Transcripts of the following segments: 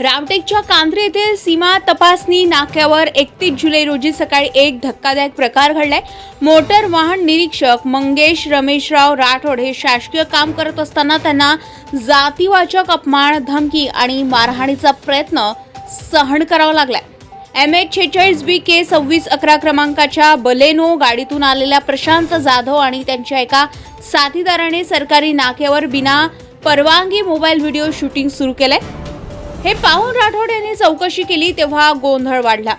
रामटेकच्या कांद्रे येथील सीमा तपासणी नाक्यावर एकतीस जुलै रोजी सकाळी एक धक्कादायक प्रकार घडलाय. मोटर वाहन निरीक्षक मंगेश रमेशराव राठोड हे शासकीय काम करत असताना त्यांना जातीवाचक अपमान धमकी आणि मारहाणीचा प्रयत्न सहन करावा लागलाय. एम एच छेचाळीस बी के सव्वीस अकरा क्रमांकाच्या बलेनो गाडीतून आलेल्या प्रशांत जाधव आणि त्यांच्या एका साथीदाराने सरकारी नाक्यावर बिना परवानगी मोबाईल व्हिडिओ शूटिंग सुरू केलंय. हे पाहून राठोड यांनी चौकशी केली तेव्हा गोंधळ वाढला.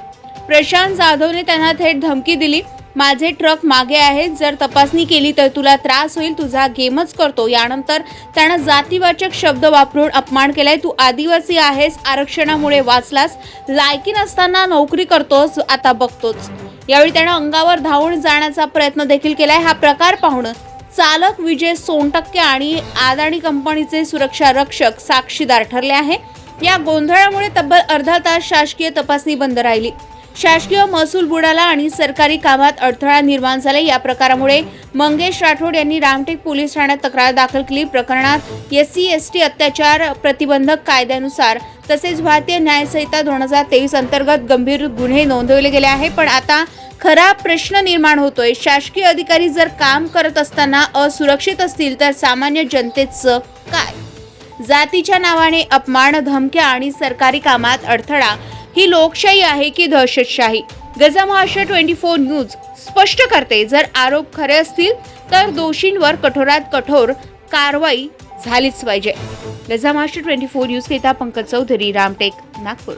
प्रशांत जाधवने त्यांना थेट धमकी दिली माझे ट्रक मागे आहेत जर तपासणी केली तर तुला त्रास होईल तुझा गेमच करतो. यानंतर त्यानं जातीवाचक शब्द वापरून अपमान केलाय. तू आदिवासी आहेस आरक्षणामुळे वाचलास. लायकी नसताना नोकरी करतोस आता बघतोच. यावेळी त्यानं अंगावर धावून जाण्याचा प्रयत्न देखील केलाय. हा प्रकार पाहून चालक विजय सोनटक्के आणि आदानी कंपनीचे सुरक्षा रक्षक साक्षीदार ठरले आहे. या गोंधळामुळे तब्बल अर्धा तास शासकीय तपासणी बंद राहिली. शासकीय महसूल बुडाला आणि सरकारी कामात अडथळा निर्माण झाले. या प्रकारामुळे मंगेश राठोड यांनी रामटेक पोलीस ठाण्यात तक्रार दाखल केली. प्रकरणात एस सी एस टी अत्याचार प्रतिबंधक कायद्यानुसार तसेच भारतीय न्यायसंहिता दोन हजार तेवीस अंतर्गत गंभीर गुन्हे नोंदवले गेले आहे पण आता खरा प्रश्न निर्माण होतोय. शासकीय अधिकारी जर काम करत असताना असुरक्षित असतील तर सामान्य जनतेचं काय? जातीच्या नावाने अपमान धमक्या आणि सरकारी कामात अडथळा. ही लोकशाही आहे की दहशतशाही? Gaja Maharashtra twenty four news स्पष्ट करते जर आरोप खरे असतील तर दोषींवर कठोरात कठोर कारवाई झालीच पाहिजे. Gaja Maharashtra twenty four news घेता पंकज चौधरी रामटेक नागपूर.